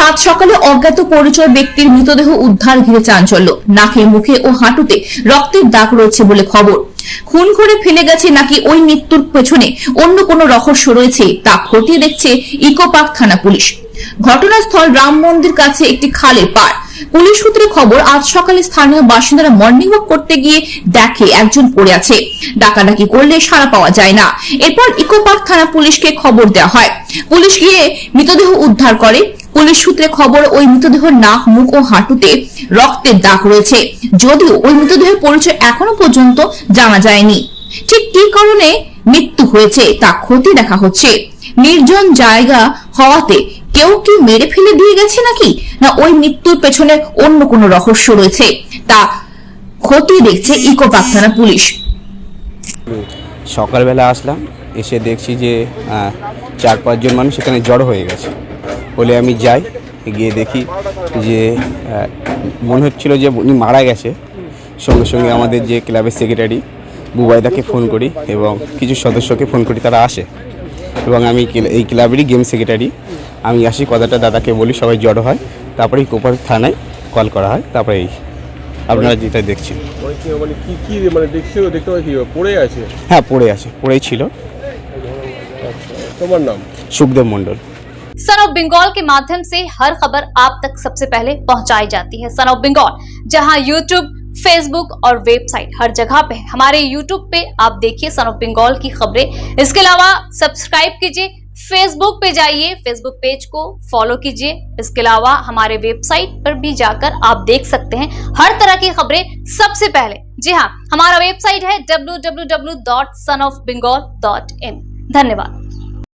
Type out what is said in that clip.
সাত সকালে অজ্ঞাত পরিচয় ব্যক্তির মৃতদেহ উদ্ধার ঘিরে চাঞ্চল্য। নাকে মুখে ও হাঁটুতে রক্তের দাগ রয়েছে বলে খবর। খুন করে ফেলে গেছে নাকি ওই মৃত্যুর পেছনে অন্য কোনো রহস্য রয়েছে তা খতিয়ে দেখছে ইকোপার্ক থানা পুলিশ। ঘটনাস্থল রাম মন্দির কাছে একটি খালের পার পুলিশ সূত্রে খবর, আজ সকালে স্থানীয় বাসিন্দারা মর্নিং ওয়াক করতে গিয়ে দেখে একজন পড়ে আছে। ডাকাডাকি করলে সাড়া পাওয়া যায় না। এরপর ইকোপার্ক থানা পুলিশকে খবর দেওয়া হয়। পুলিশ গিয়ে মৃতদেহ উদ্ধার করে। পুলিশ সূত্রে খবর, ওই মৃতদেহের নাক, মুখ ও হাঁটুতে রক্তের দাগ রয়েছে। যদিও ওই মৃতদেহের পরিচয় এখনও পর্যন্ত জানা যায়নি। ঠিক কি কারণে মৃত্যু হয়েছে তা ক্ষতি দেখা হচ্ছে। নির্জন জায়গা হওয়াতে কেউ কি মেরে ফেলে দিয়ে গেছে নাকি? না, ওই মৃত্যুর পেছনে অন্য কোনো রহস্য রয়েছে, তা ক্ষতি দেখছে ইকো পার্ক থানা পুলিশ। সকালবেলা আসলাম, এসে দেখছি যে চার পাঁচজন মানুষ এখানে জড়ো হয়ে গেছে। বলে আমি যাই গিয়ে দেখি যে মনে হচ্ছিল যে উনি মারা গেছে। সঙ্গে সঙ্গে আমাদের যে ক্লাবের সেক্রেটারি বুবাইদাকে ফোন করি এবং কিছু সদস্যকে ফোন করি তারা আসে। এবং আমি এই ক্লাবেরই গেম সেক্রেটারি আমি আসি কথাটা দাদাকে বলি সবাই জড়ো হয়। তারপরে কোপার থানায় কল করা হয়। তারপরে এই আপনারা যেটা দেখছেন। মানে মানে কি কি মানে দেখছিল দেখতে পাচ্ছি পড়ে আছে হ্যাঁ পড়ে আছে পড়েই ছিল। তোমার নাম? সুখদেব মণ্ডল। सन ऑफ़ बंगाल के माध्यम से हर खबर आप तक सबसे पहले पहुंचाई जाती है सन ऑफ़ बंगाल जहाँ यूट्यूब फेसबुक और वेबसाइट हर जगह पे हमारे यूट्यूब पे आप देखिए सन ऑफ़ बंगाल की खबरें। इसके अलावा सब्सक्राइब कीजिए फेसबुक पे जाइए फेसबुक पेज को फॉलो कीजिए। इसके अलावा हमारे वेबसाइट पर भी जाकर आप देख सकते हैं हर तरह की खबरें सबसे पहले। जी हाँ हमारा वेबसाइट है www.sonofbengal.in धन्यवाद।